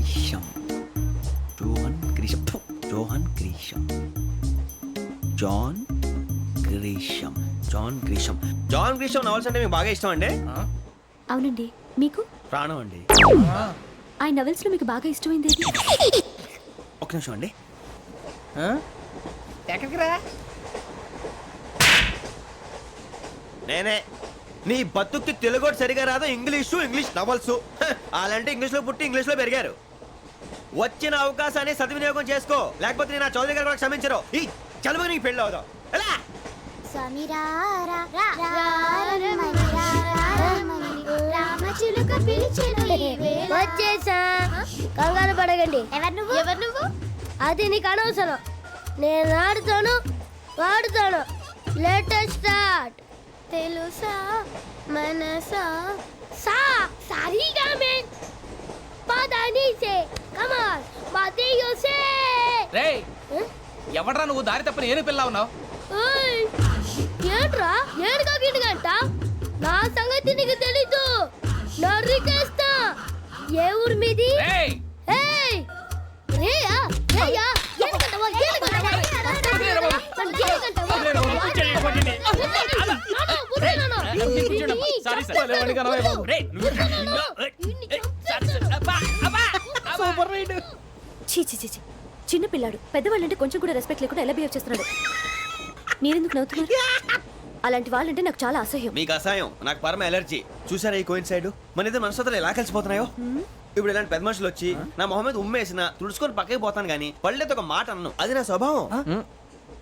Grisham John Grisham John Grisham John Grisham John Grisham John Grisham novels అంటే మీకు బాగా ఇష్టం అండి? అవునండి. మీకు? ప్రాణం అండి. ఆ నవెల్స్లో మీకు బాగా ఇష్టమైంది ఏది? ఒక నిమిషం అండి. ఎక్కడికి రా? నేనే. నీ బతుక్కి తెలుగు ఒకటి సరిగా రాదు ఇంగ్లీషు ఇంగ్లీష్ నవల్స్ అలాంటి ఇంగ్లీష్లో పుట్టి ఇంగ్లీష్లో పెరిగారు. వచ్చిన అవకాశాన్ని సద్వినియోగం చేసుకో. లేకపోతే నేను నా చౌదరి గారు కూడా క్షమించరు ఈ చదువు నీకు పెళ్ళి అవుదాం. ఎలా? స్వామి రామచిలుక పిలిచెను. వచ్చేసా. కంగారు పడకండి. ఎవరు నువ్వు? ఎవరు నువ్వు? అది నీకు అనవసరం. నేను ఆడుతాను వాడుతాను లేటెస్ట్ స్టార్ట్ తెలుసా? మనసా? సా సారీగా మే పదని సే కమాన్ మతియో సే రేయ్ ఎవడ్రా నువ్వు దారి తప్పని ఏను పిల్ల ఉన్నావు ఏంట్రా ఏడుగా గిడుగంట నా సంగతి నీకు తెలీదు నరికేస్తా ఏ ఊరు మీది రేయ్ ఏయ్ ఛీ. చిన్న పిల్లాడు పెద్దవాళ్ళంటే కొంచెం కూడా రెస్పెక్ట్ లేకుండా ఎలా బిహేవ్ చేస్తున్నాడు? మీరెందుకు నవ్వుతున్నారు? అలాంటి వాళ్ళంటే నాకు చాలా అసహ్యం. మీకు అసహాయం నాకు పరమ ఎలర్జీ చూసారా ఈ కోయిన్ సైడ్ మన ఇద్దరు మనస్తత్వాలు ఎలా కలిసిపోతున్నాయో? ఇప్పుడు ఇలాంటి పెద్ద మనుషులు వచ్చి నా మొహం మీద ఉమ్మేసిన తుడుచుకొని పక్కకి పోతాను కానీ పళ్ళేతో ఒక మాట అన్ను. అది నా స్వభావం.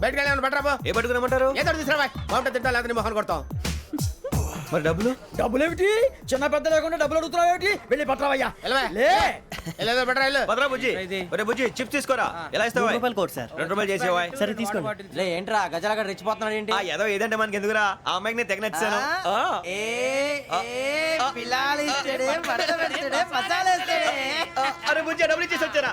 బయటకు వెళ్ళాను బట్రాబో ఏ పట్టుకురమ్మంటారు ఏదో తీసుకురా బాగుంటుంది తింటా లేదా నీ మొహాన్ని కొడతాం మరి డబ్బులు? డబ్బులేమిటి? చిన్న పెద్ద లేకుండా డబ్బులు అడుగుతున్నావు ఏమిటి వెళ్ళి పట్టరావయ్యా వెళ్ళవా? లే. వెళ్ళేదో బట్రా వెళ్ళు. భద్రా బుజ్జి. ఒరే బుజ్జి చిప్స్ తీసుకోరా? ఎలా ఇస్తావా రూపాయలు కోట్ సార్. రెండు రూపాయలు చేసేవా సరే తీసుకోండి. లే ఏంట్రా గజలగడ రెచ్చిపోతున్నాడు ఏంటి? ఆ ఏదో ఏదంటే మనకి ఎందుకురా? ఆ అమ్మాయికి నేను తెగ నచ్చాను అరే బుజ్జి డబ్బులు ఇచ్చేసి వచ్చారా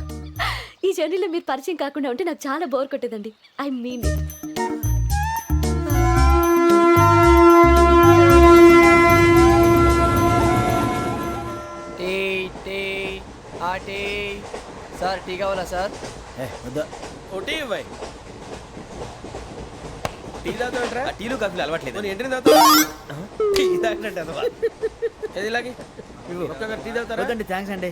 జర్నీలో మీరు పరిచయం కాకుండా ఉంటే నాకు చాలా bore కొట్టేదండి. I mean it tea tea ఆ టీ. సార్ టీ కావాలా సార్? ఏ, వద్దా. ఒకటి ఇవ్వాయి టీ తాగుతావేంట్రా ఆ టీలు కాఫీలు అలవాట్లేదు. నేను ఎంట్రీ తాగుతావా? టీ తాగినట్టు అదవా. ఏది ఇలాగే? టీ తాగుతారా? వద్దండి థ్యాంక్స్ అండి.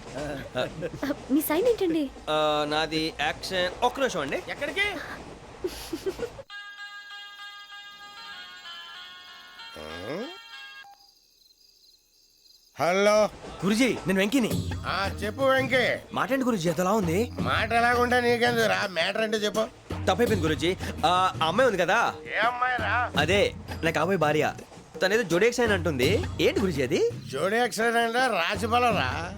మీ సైన్ ఏంటండి? ఆ, నాది యాక్షన్. ఒక్క నిమిషం అండి. ఎక్కడికి? హలో. గురుజీ నేను వెంకిని. ఆ చెప్పు వెంకీ. మాట్లాడండి గురుజీ? ఎంతలా ఉంది? మాట ఎలాగుంటా నీకెందుకు రా? మ్యాటర్ అంటే చెప్పు. తప్పైపోయింది గురుజీ. ఆ ఆ అమ్మాయి ఉంది కదా? ఏ అమ్మాయి రా? అదే నా కాబోయే భార్య. తనేదో జోడేక్స్ అని అంటుంది. ఏంటి గురుజీ అది? జోడి యాక్సిడెంట్ రాసి రా.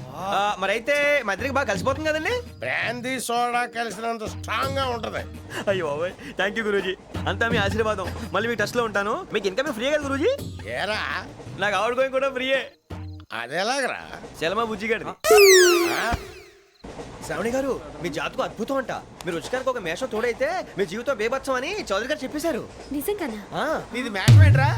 ఆ, మరైతే మా ఇద్దరికి బాగా కలిసిపోతుంది కదండి? బ్రాందీ సోడా కలిసినంత స్ట్రాంగ్గా ఉంటది. అయ్యో థ్యాంక్ యూ గురూజీ. అంతా మీ ఆశీర్వాదం. మళ్ళీ మీ టచ్లో ఉంటాను. మీకు ఇన్కమ్ ఫ్రీ కదా గురూజీ? ఏరా? నాకు ఆవిడ గోయింగ్ కూడా ఫ్రీయే. అదెలాగరా? చలమా ఆ? శ్రావణి గారు మీ జాతకు అద్భుతం అంట. మీరు రుచికారికి ఒక మేషం తోడైతే మీ జీవితం బేబత్సం అని చౌదరి గారు చెప్పేశారు. నిజంగానా? ఆ, నీది మ్యాచ్ ఏంట్రా